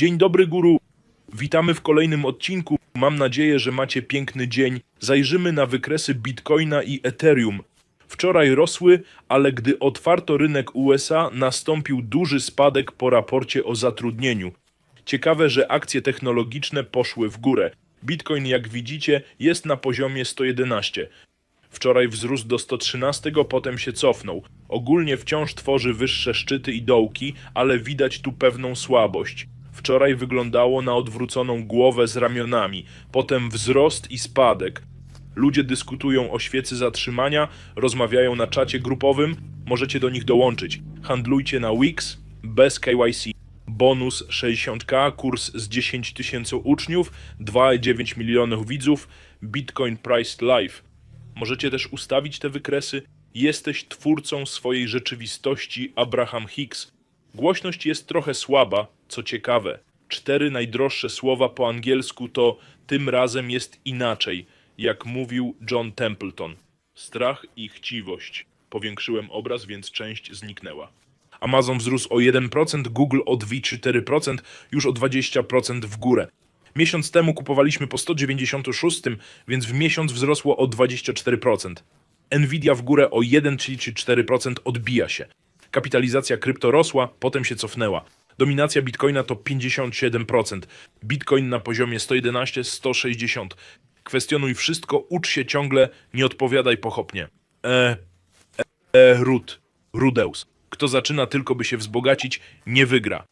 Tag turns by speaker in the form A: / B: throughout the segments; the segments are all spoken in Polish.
A: Dzień dobry, guru. Witamy w kolejnym odcinku. Mam nadzieję, że macie piękny dzień. Zajrzymy na wykresy Bitcoina i Ethereum. Wczoraj rosły, ale gdy otwarto rynek USA, nastąpił duży spadek po raporcie o zatrudnieniu. Ciekawe, że akcje technologiczne poszły w górę. Bitcoin, jak widzicie, jest na poziomie 111. Wczoraj wzrósł do 113, potem się cofnął. Ogólnie wciąż tworzy wyższe szczyty i dołki, ale widać tu pewną słabość. Wczoraj wyglądało na odwróconą głowę z ramionami, potem wzrost i spadek. Ludzie dyskutują o świecy zatrzymania, rozmawiają na czacie grupowym, możecie do nich dołączyć. Handlujcie na Wix bez KYC. Bonus 60k, kurs z 10 tysięcy uczniów, 2,9 milionów widzów, Bitcoin Priced Live. Możecie też ustawić te wykresy. Jesteś twórcą swojej rzeczywistości, Abraham Hicks. Głośność jest trochę słaba, co ciekawe. Cztery najdroższe słowa po angielsku to tym razem jest inaczej, jak mówił John Templeton. Strach i chciwość. Powiększyłem obraz, więc część zniknęła. Amazon wzrósł o 1%, Google o 2,4%, już o 20% w górę. Miesiąc temu kupowaliśmy po 196, więc w miesiąc wzrosło o 24%. Nvidia w górę o 1,34% odbija się. Kapitalizacja krypto rosła, potem się cofnęła. Dominacja Bitcoina to 57%. Bitcoin na poziomie 111-160. Kwestionuj wszystko, ucz się ciągle, nie odpowiadaj pochopnie. E, e, Rud, Rudeus. Kto zaczyna tylko by się wzbogacić, nie wygra.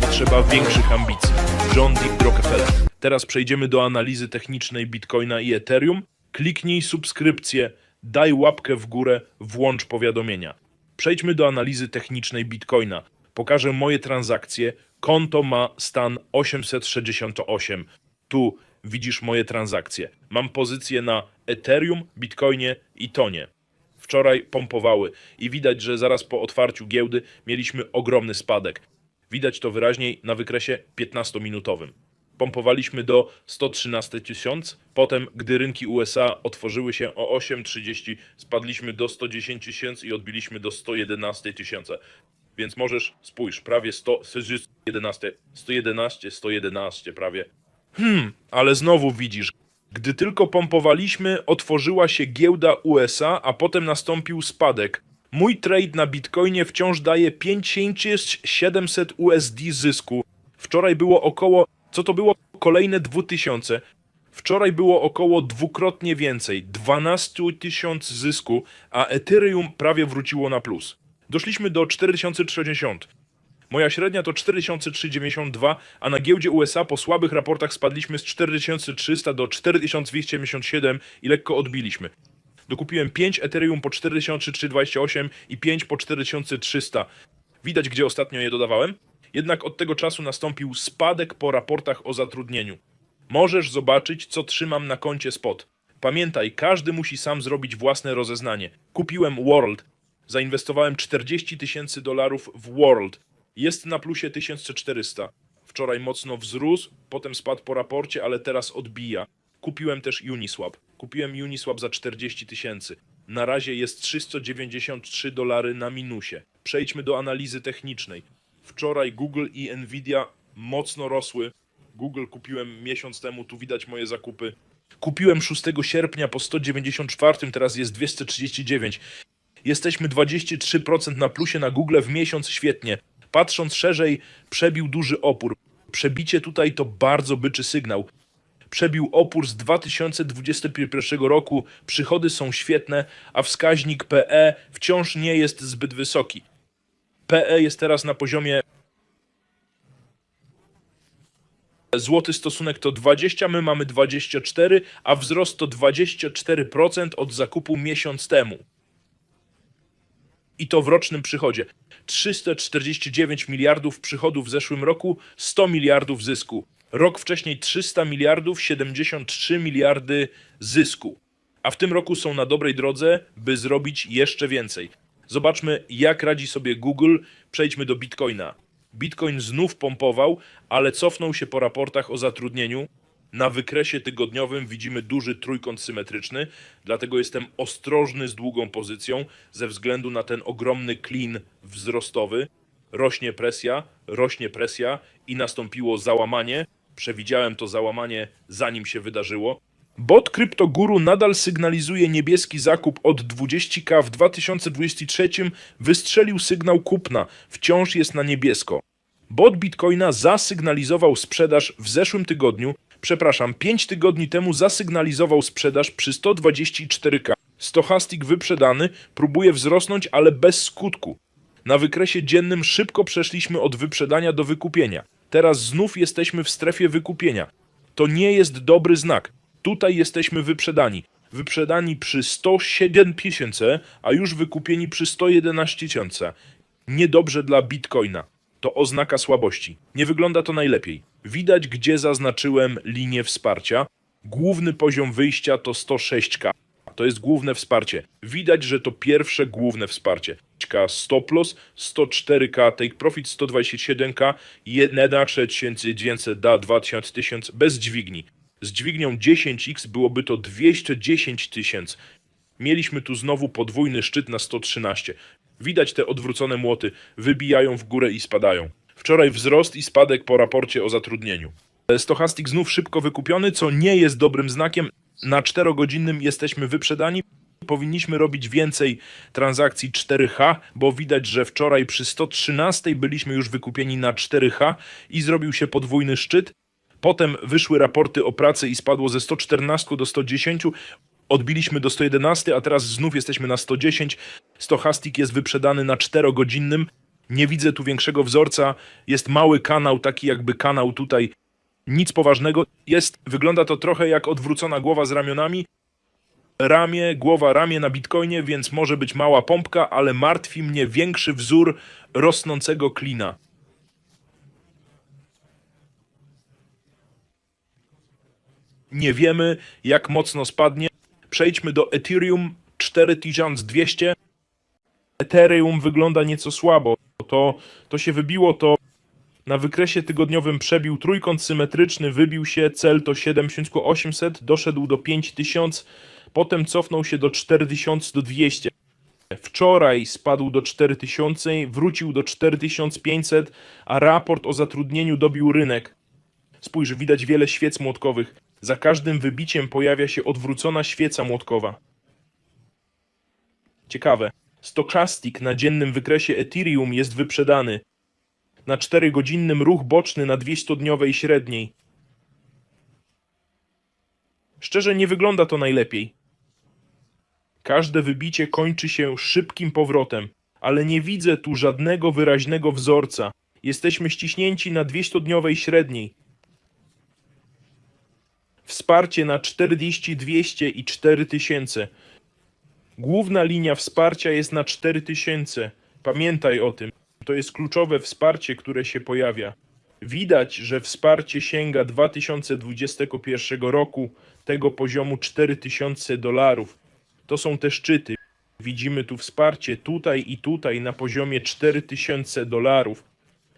A: Potrzeba większych ambicji. John D. Rockefeller. Teraz przejdziemy do analizy technicznej Bitcoina i Ethereum. Kliknij subskrypcję, daj łapkę w górę, włącz powiadomienia. Przejdźmy do analizy technicznej Bitcoina. Pokażę moje transakcje. Konto ma stan 868. Tu widzisz moje transakcje. Mam pozycję na Ethereum, Bitcoinie i Tonie wczoraj pompowały i widać, że zaraz po otwarciu giełdy mieliśmy ogromny spadek. Widać to wyraźniej na wykresie 15-minutowym. Pompowaliśmy do 113 tysiąc, potem gdy rynki USA otworzyły się o 8.30 spadliśmy do 110 tysięcy i odbiliśmy do 111 tysiące. Więc możesz, spójrz, prawie 100, 111, 111, 111 prawie. Hmm, ale znowu widzisz, gdy tylko pompowaliśmy, otworzyła się giełda USA, a potem nastąpił spadek. Mój trade na Bitcoinie wciąż daje 5700 USD zysku. Wczoraj było około, co to było? Kolejne 2000. Wczoraj było około dwukrotnie więcej, 12 tysięcy zysku, a Ethereum prawie wróciło na plus. Doszliśmy do 4060. Moja średnia to 4392, a na giełdzie USA po słabych raportach spadliśmy z 4300 do 4277 i lekko odbiliśmy. Dokupiłem 5 Ethereum po 4328 i 5 po 4300. Widać, gdzie ostatnio je dodawałem? Jednak od tego czasu nastąpił spadek po raportach o zatrudnieniu. Możesz zobaczyć, co trzymam na koncie spot. Pamiętaj, każdy musi sam zrobić własne rozeznanie. Kupiłem World. Zainwestowałem 40 tysięcy dolarów w World. Jest na plusie 1400. Wczoraj mocno wzrósł, potem spadł po raporcie, ale teraz odbija. Kupiłem też Uniswap. Kupiłem Uniswap za 40 tysięcy. Na razie jest 393 dolary na minusie. Przejdźmy do analizy technicznej. Wczoraj Google i Nvidia mocno rosły. Google kupiłem miesiąc temu, tu widać moje zakupy. Kupiłem 6 sierpnia po 194, teraz jest 239. Jesteśmy 23% na plusie na Google w miesiąc, świetnie. Patrząc szerzej, przebił duży opór. Przebicie tutaj to bardzo byczy sygnał. Przebił opór z 2021 roku, przychody są świetne, a wskaźnik PE wciąż nie jest zbyt wysoki. PE jest teraz na poziomie Złoty stosunek to 20, my mamy 24, a wzrost to 24% od zakupu miesiąc temu i to w rocznym przychodzie. 349 miliardów przychodów w zeszłym roku, 100 miliardów zysku. Rok wcześniej 300 miliardów, 73 miliardy zysku. A w tym roku są na dobrej drodze, by zrobić jeszcze więcej. Zobaczmy, jak radzi sobie Google. Przejdźmy do Bitcoina. Bitcoin znów pompował, ale cofnął się po raportach o zatrudnieniu. Na wykresie tygodniowym widzimy duży trójkąt symetryczny, dlatego jestem ostrożny z długą pozycją ze względu na ten ogromny klin wzrostowy. Rośnie presja, rośnie presja i nastąpiło załamanie. Przewidziałem to załamanie zanim się wydarzyło. Bot CryptoGuru nadal sygnalizuje niebieski zakup od 20k w 2023. Wystrzelił sygnał kupna. Wciąż jest na niebiesko. Bot Bitcoina zasygnalizował sprzedaż w zeszłym tygodniu, przepraszam, 5 tygodni temu zasygnalizował sprzedaż przy 124k. Stochastic wyprzedany próbuje wzrosnąć, ale bez skutku. Na wykresie dziennym szybko przeszliśmy od wyprzedania do wykupienia. Teraz znów jesteśmy w strefie wykupienia. To nie jest dobry znak. Tutaj jesteśmy wyprzedani. Wyprzedani przy 107 tysięcy, a już wykupieni przy 111 tysięcy. Niedobrze dla Bitcoina. To oznaka słabości. Nie wygląda to najlepiej. Widać, gdzie zaznaczyłem linię wsparcia. Główny poziom wyjścia to 106k. To jest główne wsparcie. Widać, że to pierwsze główne wsparcie. Stop loss, 104k take profit, 127k, 1900 da 2000 tysięcy bez dźwigni. Z dźwignią 10x byłoby to 210 tysięcy. Mieliśmy tu znowu podwójny szczyt na 113. Widać te odwrócone młoty, wybijają w górę i spadają. Wczoraj wzrost i spadek po raporcie o zatrudnieniu. Stochastic znów szybko wykupiony, co nie jest dobrym znakiem. Na 4-godzinnym jesteśmy wyprzedani. Powinniśmy robić więcej transakcji 4H, bo widać, że wczoraj przy 113 byliśmy już wykupieni na 4H i zrobił się podwójny szczyt. Potem wyszły raporty o pracy i spadło ze 114 do 110. Odbiliśmy do 111, a teraz znów jesteśmy na 110. Stochastic jest wyprzedany na 4-godzinnym. Nie widzę tu większego wzorca. Jest mały kanał, taki jakby kanał tutaj. Nic poważnego. Jest, wygląda to trochę jak odwrócona głowa z ramionami. Ramię, głowa, ramię na bitcoinie, więc może być mała pompka, ale martwi mnie większy wzór rosnącego klina. Nie wiemy, jak mocno spadnie. Przejdźmy do Ethereum 4200. Ethereum wygląda nieco słabo. To, to się wybiło, to na wykresie tygodniowym przebił trójkąt symetryczny, wybił się, cel to 7800, doszedł do 5000, potem cofnął się do 4200. Wczoraj spadł do 4000, wrócił do 4500, a raport o zatrudnieniu dobił rynek. Spójrz, widać wiele świec młotkowych. Za każdym wybiciem pojawia się odwrócona świeca młotkowa. Ciekawe. Stochastic na dziennym wykresie Ethereum jest wyprzedany. Na 4-godzinnym ruch boczny na 200-dniowej średniej. Szczerze nie wygląda to najlepiej. Każde wybicie kończy się szybkim powrotem, ale nie widzę tu żadnego wyraźnego wzorca. Jesteśmy ściśnięci na 200-dniowej średniej. Wsparcie na 40, 200 i 4000. Główna linia wsparcia jest na 4000. Pamiętaj o tym. To jest kluczowe wsparcie, które się pojawia. Widać, że wsparcie sięga 2021 roku tego poziomu 4000 dolarów. To są te szczyty. Widzimy tu wsparcie tutaj i tutaj na poziomie 4000 dolarów.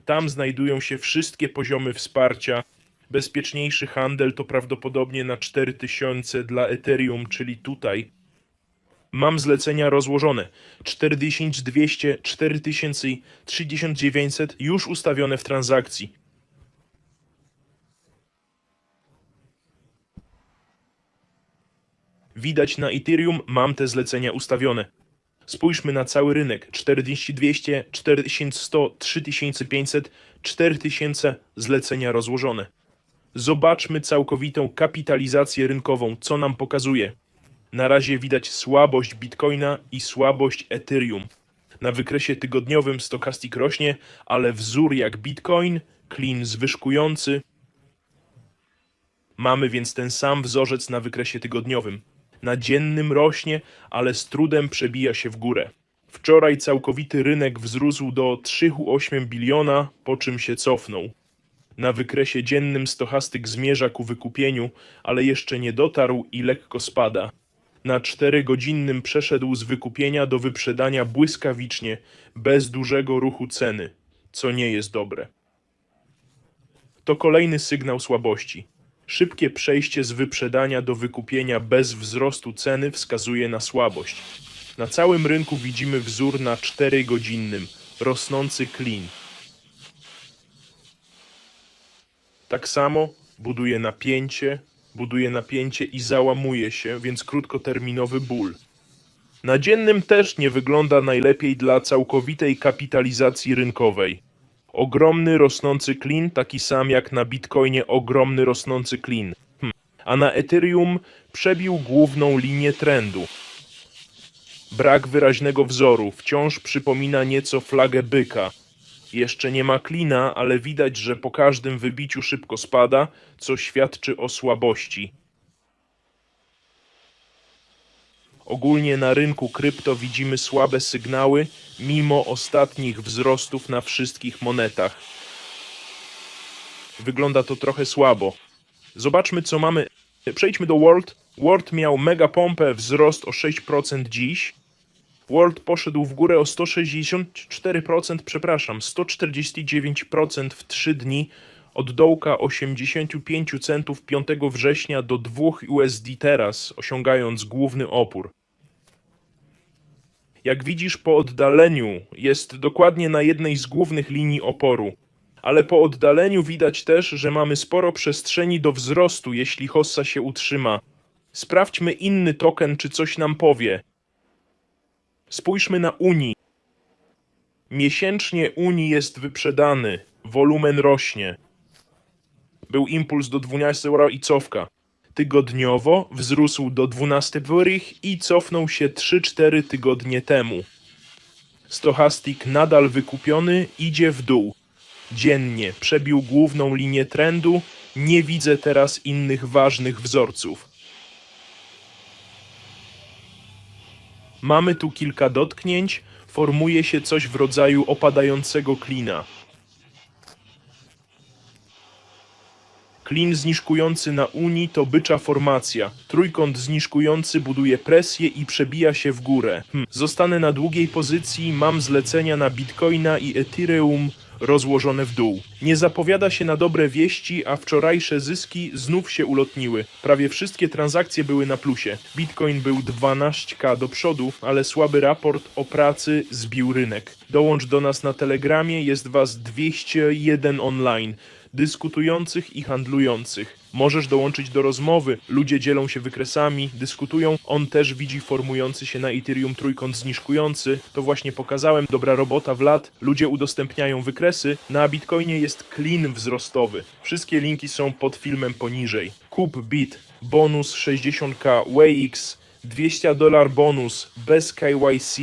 A: Tam znajdują się wszystkie poziomy wsparcia. Bezpieczniejszy handel to prawdopodobnie na 4000 dla Ethereum, czyli tutaj. Mam zlecenia rozłożone. 4200, 4000, 3900 już ustawione w transakcji. Widać na Ethereum mam te zlecenia ustawione. Spójrzmy na cały rynek. 4200, 4100, 3500, 4000 zlecenia rozłożone. Zobaczmy całkowitą kapitalizację rynkową, co nam pokazuje. Na razie widać słabość Bitcoina i słabość Ethereum. Na wykresie tygodniowym stokastik rośnie, ale wzór jak Bitcoin, clean zwyżkujący. Mamy więc ten sam wzorzec na wykresie tygodniowym. Na dziennym rośnie, ale z trudem przebija się w górę. Wczoraj całkowity rynek wzrósł do 3,8 biliona, po czym się cofnął. Na wykresie dziennym stochastyk zmierza ku wykupieniu, ale jeszcze nie dotarł i lekko spada. Na 4-godzinnym przeszedł z wykupienia do wyprzedania błyskawicznie, bez dużego ruchu ceny, co nie jest dobre. To kolejny sygnał słabości. Szybkie przejście z wyprzedania do wykupienia bez wzrostu ceny wskazuje na słabość. Na całym rynku widzimy wzór na 4-godzinnym, rosnący clean. Tak samo buduje napięcie, buduje napięcie i załamuje się, więc krótkoterminowy ból. Na dziennym też nie wygląda najlepiej dla całkowitej kapitalizacji rynkowej. Ogromny rosnący klin, taki sam jak na Bitcoinie ogromny rosnący klin. Hm. A na Ethereum przebił główną linię trendu. Brak wyraźnego wzoru wciąż przypomina nieco flagę byka. Jeszcze nie ma klina, ale widać, że po każdym wybiciu szybko spada, co świadczy o słabości. Ogólnie na rynku krypto widzimy słabe sygnały, mimo ostatnich wzrostów na wszystkich monetach. Wygląda to trochę słabo. Zobaczmy, co mamy. Przejdźmy do World. World miał mega pompę, wzrost o 6% dziś. World poszedł w górę o 164%, przepraszam, 149% w 3 dni, od dołka 85 centów 5 września do 2 USD teraz, osiągając główny opór. Jak widzisz po oddaleniu, jest dokładnie na jednej z głównych linii oporu. Ale po oddaleniu widać też, że mamy sporo przestrzeni do wzrostu, jeśli hossa się utrzyma. Sprawdźmy inny token, czy coś nam powie. Spójrzmy na Uni. Miesięcznie Uni jest wyprzedany, wolumen rośnie. Był impuls do 12 euro i cofka. Tygodniowo wzrósł do 12 wyrych i cofnął się 3-4 tygodnie temu. Stochastic nadal wykupiony idzie w dół. Dziennie przebił główną linię trendu, nie widzę teraz innych ważnych wzorców. Mamy tu kilka dotknięć, formuje się coś w rodzaju opadającego klina. Klin zniżkujący na Unii to bycza formacja. Trójkąt zniżkujący buduje presję i przebija się w górę. Hm. Zostanę na długiej pozycji, mam zlecenia na Bitcoina i Ethereum rozłożone w dół. Nie zapowiada się na dobre wieści, a wczorajsze zyski znów się ulotniły. Prawie wszystkie transakcje były na plusie. Bitcoin był 12k do przodu, ale słaby raport o pracy zbił rynek. Dołącz do nas na Telegramie, jest was 201 online dyskutujących i handlujących. Możesz dołączyć do rozmowy, ludzie dzielą się wykresami, dyskutują, on też widzi formujący się na Ethereum trójkąt zniżkujący, to właśnie pokazałem, dobra robota w lat, ludzie udostępniają wykresy, na Bitcoinie jest clean wzrostowy. Wszystkie linki są pod filmem poniżej. Kup bit, bonus 60k, WayX, 200 dolar bonus, bez KYC,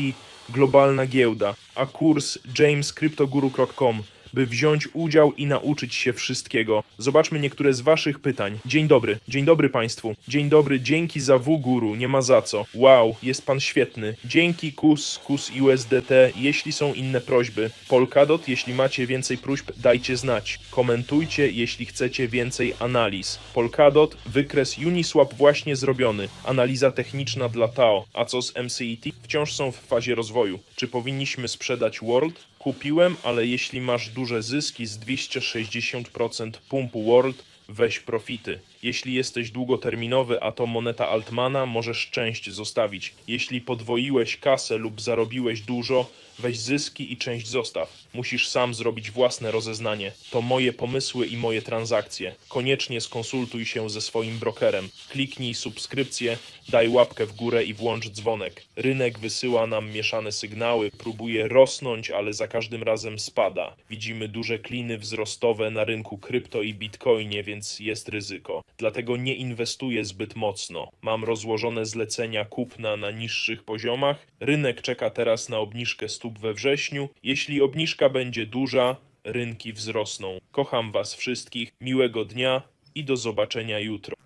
A: globalna giełda, a kurs jamescryptoguru.com by wziąć udział i nauczyć się wszystkiego. Zobaczmy niektóre z Waszych pytań. Dzień dobry, dzień dobry Państwu. Dzień dobry, dzięki za W Guru, nie ma za co. Wow, jest Pan świetny. Dzięki KUS, KUS i USDT, jeśli są inne prośby. Polkadot, jeśli macie więcej próśb, dajcie znać. Komentujcie, jeśli chcecie więcej analiz. Polkadot, wykres Uniswap właśnie zrobiony. Analiza techniczna dla TAO. A co z MCET? Wciąż są w fazie rozwoju. Czy powinniśmy sprzedać World? Kupiłem, ale jeśli masz duże zyski z 260% pumpu World, weź profity. Jeśli jesteś długoterminowy, a to moneta Altmana, możesz część zostawić. Jeśli podwoiłeś kasę lub zarobiłeś dużo, weź zyski i część zostaw. Musisz sam zrobić własne rozeznanie. To moje pomysły i moje transakcje. Koniecznie skonsultuj się ze swoim brokerem. Kliknij subskrypcję, daj łapkę w górę i włącz dzwonek. Rynek wysyła nam mieszane sygnały, próbuje rosnąć, ale za każdym razem spada. Widzimy duże kliny wzrostowe na rynku krypto i bitcoinie, więc jest ryzyko. Dlatego nie inwestuję zbyt mocno. Mam rozłożone zlecenia kupna na niższych poziomach. Rynek czeka teraz na obniżkę stóp we wrześniu. Jeśli obniżka będzie duża, rynki wzrosną. Kocham Was wszystkich, miłego dnia i do zobaczenia jutro.